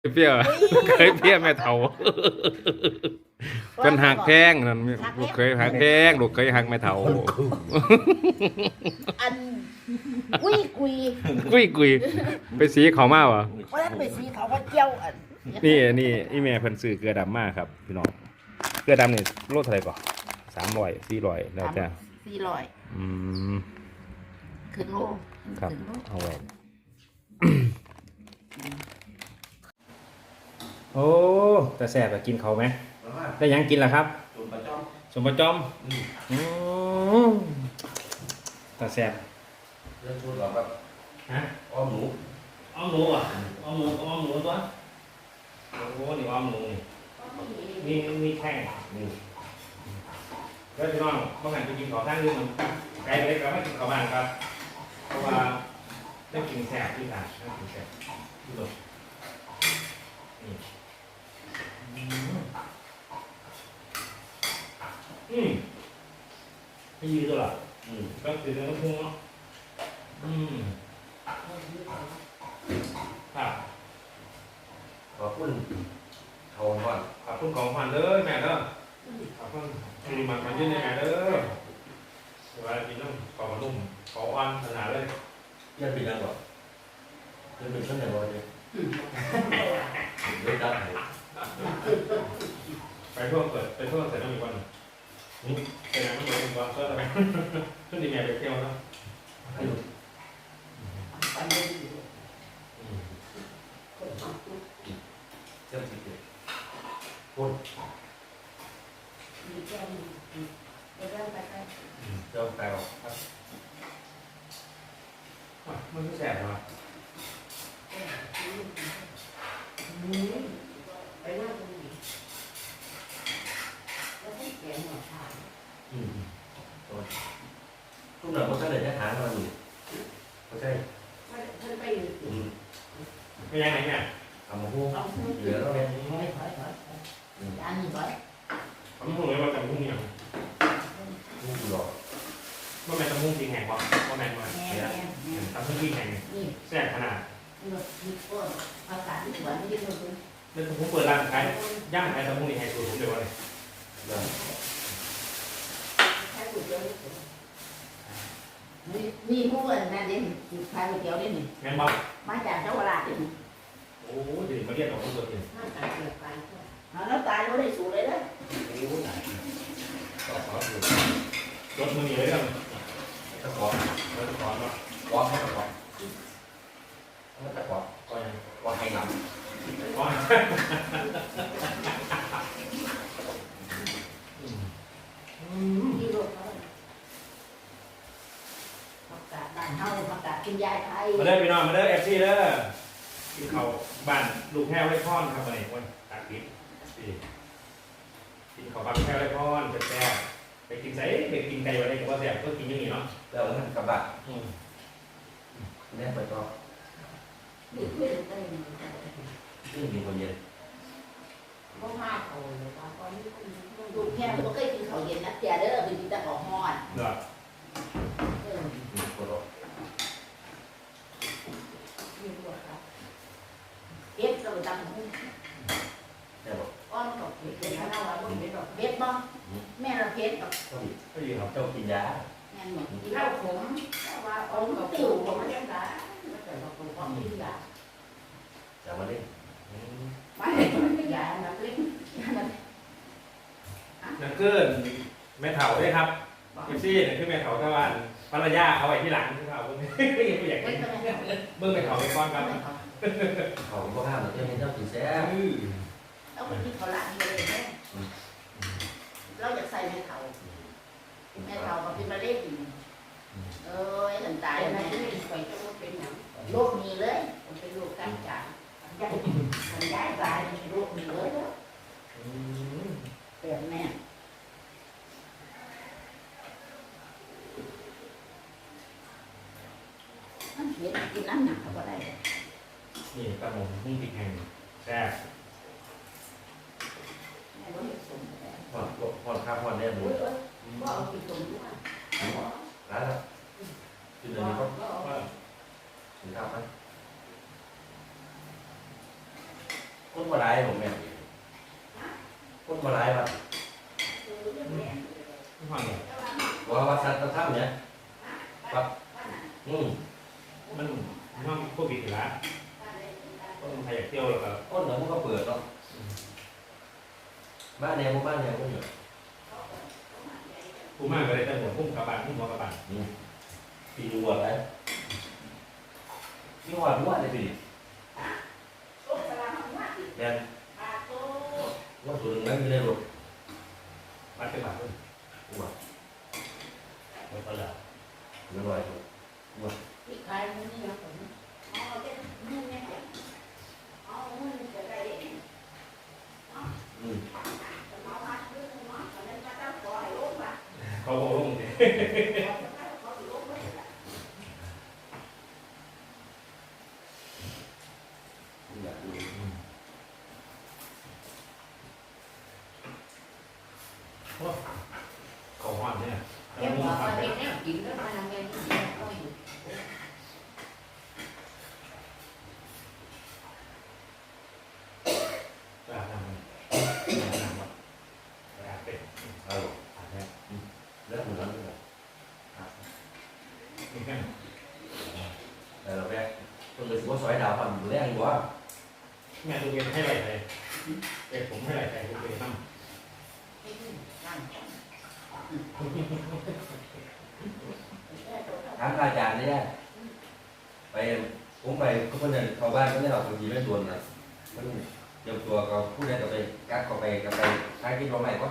เปรี้ยวเคยเปรี้ยวแม่เฒ่าเป็นหักแพงนั่นลูกเคยหักแพงลูกเคยหักแม่เฒ่าอันกุยกุยกุยกุยไปสีเขามาวะเพราะฉะนั้นไปสีเขาก็เจียวอันนี่นี่อีแม่เพิ่นซื้อเกลือดำมากครับพี่น้องเกลือดำนี่โลเท่าไหร่ก่อนสามร้อยสี่ร้อยแล้วแต่สี่ร้อยอืมขึ้นโลครับขึ้นโลเอาไว้ โอ้แต่แสบอะกินเขาไหมได้ยังกินล่ะครับจุ่มปลาจ้อมสมประจอมอืมแต่แสบเรื่องพูดเราแบบฮะอ้อมหนูอ้อมหนูอะอ้อมหนูอ้อมหนูตัวโอ้โหนี่อ้อมหนูนี่นี่นี่แข้งนี่แล้วพี่น้องเมื่อไงไปกินขอท่านอื่นมันไกลไปเลยครับไม่กินขอบ้านครับเพราะว่าได้กินแสบที่ต่างได้กินแสบที่สุดนี่อืม อืมไม่ยืดตัวหรออืมก็คือเรื่องพุ่งเนาะอืมครับขอคุณเขาก่อนขอบคุณของขวัญเด้อแม่เด้อขอบคุณที่มันมายื่นให้แม่เด้อเวลากินต้องขอมานุ่มขออ่อนขนาดเลยยันเป็นยังหรอยันเป็นช่างไหนวะเนี่ยไม่ได้ไปทั่วเปิดไปทั่วเสร็จต้องมีวันนี่เป็นอะไรไม่รู้เป็นวันเพื่ออะไรขึ้นดีแม่ไปเที่ยวเนาะให้ดูอันนี้อืมเจ้าสิเกิดมีแก้วมีเดี๋ยวเราไปไปเจ้าแปลว่าอะมันก็แสบเนาะ ไปว่าตรงนี้แล้วให้แกงหน่อทาน อืมทุกหน่อยเขาใช้เลยจะหามาอยู่เขาใช้ ไม่ท่านไปอยู่ อืม ไม่ยังไงเนี่ย ทำมาหู เอาขึ้น เหลือแล้วเนี่ย ถอยถอยถอยจานนี้ถอย ผมพูดเลยว่าจำพุ่งอย่าง หูหลอก ว่าแม่จำพุ่ งจริงแห่งวะว่าแม่มาแม่แม่แม่จำพุ่แห่งนี่แสบขนาดนี่นี่ก็ภาษาที่สวนที่เราคือแล้วผมเปิดร้านขายย่างขายจำพุ่งนี่แห่งสูตรผมเดี๋ยวเลยใช้ก๋วยเตี๋ยวนี่นี่ผู้ว่านั่นเด่นขายก๋วยเตี๋ยวเด่นนี่งั้นบอกมาจากเจ้าวราชเด่นโอ้เดี๋ยวมาเรียกเราคนตัวจริงมาจากเกิดไปแล้วตายก็ได้สูเลยนะโอ้ยก็ขอดูรถมือมีเลยเรื่อง ตะขอรถขอนเนาะขอให้ตะขอตะขอก็ยังขอให้นก็ที่โลกเขาประกาศบ้านเฮาประกาศคุณยายไทยมาเด้อพี่น้องมาเด้อเอฟซีเด้อกินเขาบ้านลูกแพ้วไร่พอนครับวันนี้วันตัดคลิปกินเขาบ้านแพ้วไร่พอนแซ่บ ไปกินไสไปกินไก่วันนี้ก็แซ่บก็กินอย่างนี้เนาะำแล้วมันกระบะอืมแน่ไปต่อนี่คือได้ซึ่งมีคนเย็นบ่มาเขาเลยว่าตอนนี้ลูกแค่บ่เคยกินข้าวเย็นนะเตียเด้อเป็นกินแต่ของฮ้อนเด้อเออมีคนรอนี่ดูครับเก็บก็ไปตำหุ้งแน่บอกอ้อนกับเก็บข้าวว่าบ่เก็บดอกเก็บบ่แม่เราเก็บดอก ก็ดีก็ดีครับเจ้ากินยาแม่นบ่กินข้าวขมแต่ว่าเอากับติ๋วบ่มันยังได้มันก็บ่พอกินยาจะมาเล่นไม่ไม่ยานักเล็กนักนั่นคือแม่เฒ่าด้วยครับเอฟซีนั่นคือแม่เฒ่าตะวันภรรยาเอาไว้ที่หลังที่เขาเพิ่งไม่อยากเล็กิกนก็ไม่เบิ่งแม่เฒ่าไปก่อนครับเขาก็ห้ามเจ้าเห็นเจ้ากินแซ่บอือเอาไปที่เขาละนี่เลยแม่เราอยากใส่แม่เฒ่า แม่เฒ่าก็เป็นมะเร็งเอ้ยถึงตายแม่ไปจะว่าเป็นหยังโรคนี้เลยมันเป็นโรคการจางย้ายมันย้ายตายเป็นโรคนี้เลยเนาะอืมเปลี่ยนแม่มันเขียนกินน้ำหนักก็ได้ นี่ตะหมงหุ้งติดแห่งแซ่บแม่ก็เห็นสมแล้วผ่อนผ่อนค่าผ่อนได้หมโอ้ด ยโอ้ยก็เอาไปสมด้วยร้านละคือเดี๋ยวนี้ก็ก็เอาว่าถึงข้าวไหมคนมาหลา กคนเนี่ยว่าวัดสัตว์ธรรมเนี่ยครับอืมมันมันโควิดอยู่แล้วคนไทยอยากเที่ยวแล้วก็คนเหนือมันก็เปิดเนาะบ้านแนวบ้านแนวก็อยู่ผู้มากก็เลยแต่หัวพุ่งกระบาดพุ่งหัวกระบาดปีดูวัดไหนที่วัดวัดเลยพี่แดนว่าตัวหนึ่งนั่งอยู่ในรถวัดกระบาดด้วยวัดไม่ก็แล้วไม่ไหว ที่ขายมันนี่นะผมอ๋อเด็กนู่นเนี่ยอ๋อนู่นจะได้ อืม เอามาซื้อมาตอนนั้นก็ต้องขอให้ลูก ว่าเขาบอกลงเลย เขาสิลูกว่า อยากดู เขาห้อนเนี่ย เก็บหัวมาเด็กเนี่ยกินแล้วมาทำไงที่เดียวก็อยู่ กระดาษน้ำมันกระดาษน้ำมันกระดาษเป็ด เอา อาบแห้ง แล้วผมทำด้วย นี่แค่ แต่เราแรกคนเลยสิว่าซอยดาวพันแรงกว่า แม่ตัวเองให้ไหลใจเด็กผมให้ไหลใจตัวเองนั่งนั่งถามอาจารย์ได้ไปผมไปก็เพิ่นเนี่ยเขาบ้านก็ได้เอาบางทีไม่ตัวนนะมันเตรียมตัวก็พูดได้ก็ไปกักก็ไปก็ไปหายกินเราใหม่ก็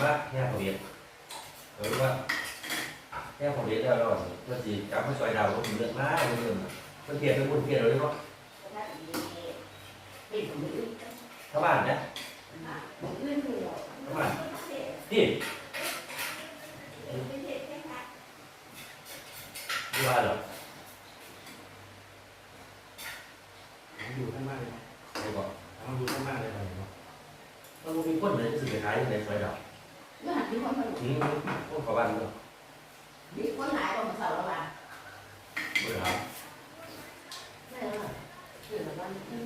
มาแค่พอดียนหรือว่าแค่พอดีแล้วเราเพื่อจีกลับมาซอยดาวก็มีเรื่องมากเรื่องเพื่อนเทียบเพื่อนเทียบเลยเนาะ นี่ผมไม่รู้ เข้าบ้านนะผมเล่นหัวเข้าบ้านที่ที่ว่าเหรออยู่ข้างบ้านเลยไม่บอกเขาอยู่ข้างบ้านเลยเนาะมันมีคนเลยสิไปขายในซอยดาวเรื่องที่คนมาอืมคนเข้าบ้านเนาะมีคนหลายคนมาสาวแล้วว่า เบื่อ ไม่เออเรื่องอะไรนี่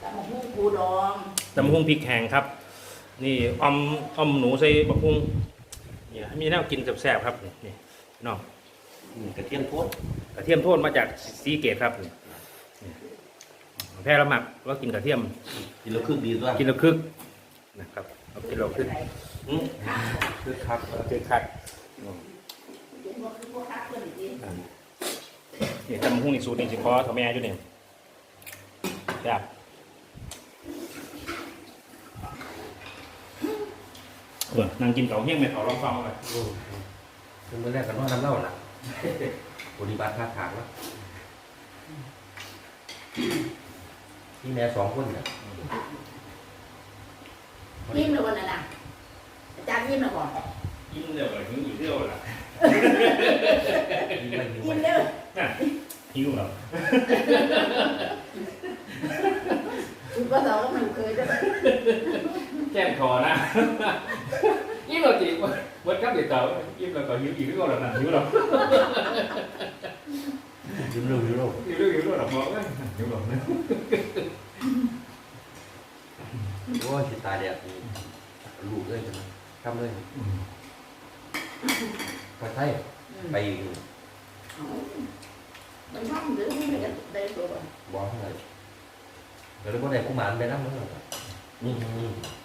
แต่หมกมุ่งปูด องตำหุ่งพริกแห้งครับ นี่ออมออมหนูใส่บักหุ่งนี่มีแนวกินแซ่บๆครับนี่นี่พี่น้องอืมกระเทียมโทษกระเทียมโทษมาจากซีเกตครับนี่นี่แพ้ละหมักว่ากินกระเทียม กินแล้วครึ่งดีด้วยกินแล้วคึกนะครับเอากินแล้วคึกอืมคือครับคึกคักเดี๋ยวมันคือพวกคักเพื่อนอีกทีนี่ตำหุ่งอีกสูตรหนึงสิขอทำแม่อยู่นี่แซ่บ เออนั่งกินเก๋าเฮี้ยงแม่เขาลองฟังมาเลยคือเมื่อแรกกันว่าน้ำเล่าล่ะปฏิบัติท่าทางแล้วที่แม่สองคนเนี่ยยิ้มเลยวันนั้นน่ะอาจารย์ยิ้มเลยบอกยิ้มเร็วเลยหิวอยู่เร็วล่ะยิ้มไปยิ้มยิ้มไปเด้อหิวเหรอคุณก็สาวก็ไม่เคยได้แก้มคอนะยิ้มเราจีบวัดครับเด็กเก่ายิ้มเราก็หิวอีกเรื่องหรอกนะหิวหรอกยิ้มเร็วยิ้มเร็วหิวเรื่องหิวเรื่องหรอกบอกว่าหิวหรอกนะโอ้ยสิตายแดดนี่ลูกเลยจังทำเลยไปไทยไปอีกมันชอบหรือไ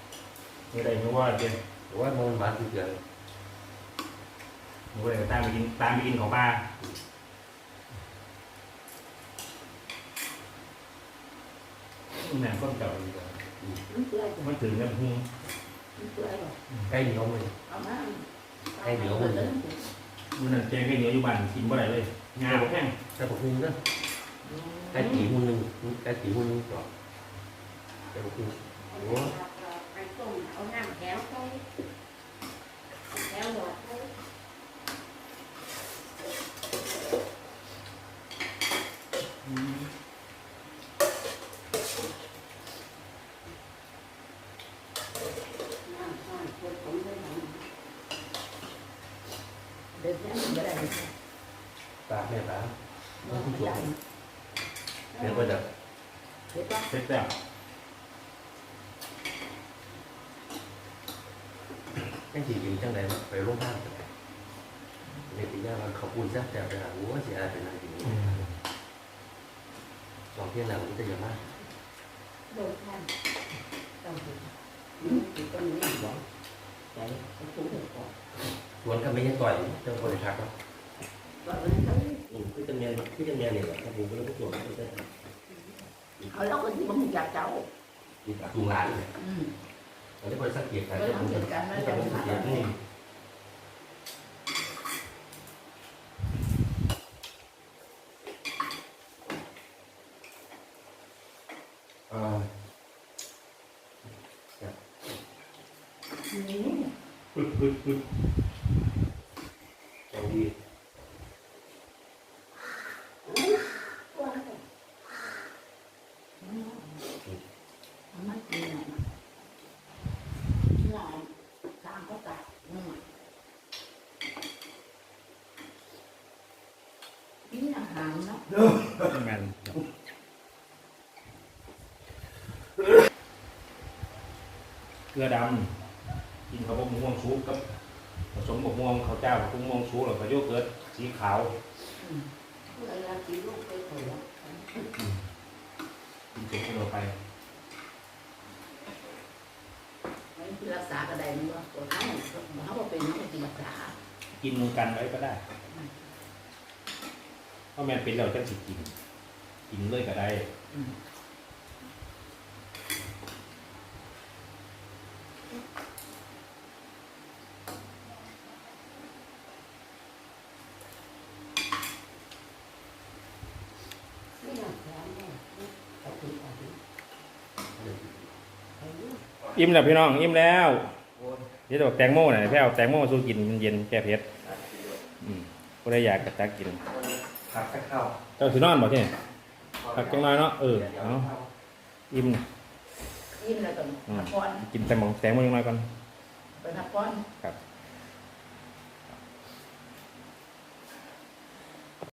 ม่ได้ได้ตัวบอกให้เลยเดี๋ยวเราบ่ได้กูหมานไปนั่งมั้งอืมอืมไม่ได้หิวว่าเดียวหรือว่ามันหมานที่เกิดหิวอะไรก็ตามไปกินตามไปกินของป้าแม่ก็เก่าดีกว่ามันเปื่อยมันถึงเนี่ยหุ้งมันเปื่อยหรอใกล้เหนียวเลยเอามามันนั่นแกงให้เหนียวอยู่บ้านกินบ่ได้เลยงาแห้งแต่ผมนึงนะใกล้ตีหุ่นหนึ่งใกล้ตีหุ่นหนึ่งก่อนแต่ผมนึงไปต้มเอาน้ำแก้วไปแก้วหมดไปเดินแค่ไม่ได้ ตาแม่ตาต้องผู้ชมเดี๋ยวก็จะ เห็นปะ เสร็จแล้ว แค่ขี่กินจังไหนไปร่วมบ้านกันในปีหน้ามันเขาปูนแซ่บแต่ไปหาวัวเสียอะไรเป็นอะไรอย่างนี้สองเที่ยงแล้วมันจะเยอะมากโดนท่านต้องดูต้องมีหวังใจเขาสูงหัวก่อนสวนกันไม่ยังต่อยเจ้าคนเลยทักเนาะว่าวันนั้นเขาอืมคือจะเมียนคือจะเมียนเนี่ยแหละถ้าผมก็เลยไม่สวนไม่ได้เขาเล่ากันที่มันอยากเจ้ามีตูงร้านเนี่ย อืมเราได้คนสังเกตกันเราทำเหตุการณ์แล้วแต่จะผมสัมางเกตแล้นี่ ว เออ อืม ปึ๊บปึ๊บปึ๊บ แกงดี ว่าแต่มันกินหน่อยหน่อยตามก็ตัดอืมกินอา หารเนาะแมนเกลือดำกินข้าวบกม่วงซุปกับผสมบกม่วงข้าวเจ้ากับกุ้งม่วงซุปแล้วก็โยเกิร์ตสีขาวเวลากินลูกไปขอกินเสร็จก็เราไปมันคือรักษาก็ได้มันว่าตัวเขาเขาบอกเป็นเขาเป็นรักษากินกันไว้ก็ได้ เพราะแมนเป็นเราจะสิกิน กินเลยก็ได้ไม่อยากแพ้เนี่ยเขาถึงเขาถึงอิ่มแล้วพี่น้องอิ่มแล้วเดี๋ยวจะบอกแตงโมหน่อยแพ้เอาแตงโมมาสู้กินมันเย็นแก้เผ็ดอืมก็ได้อยากกระตักกิน พักสักเข้าเจ้าถือนอนบอกที่นี่พักจังน้อยเนาะเออเอาอิ่มยิ้มแล้วก็พักผ่อนกินแต่หมองแตงโมยังน้อยก่อนไปพักผ่อนครับ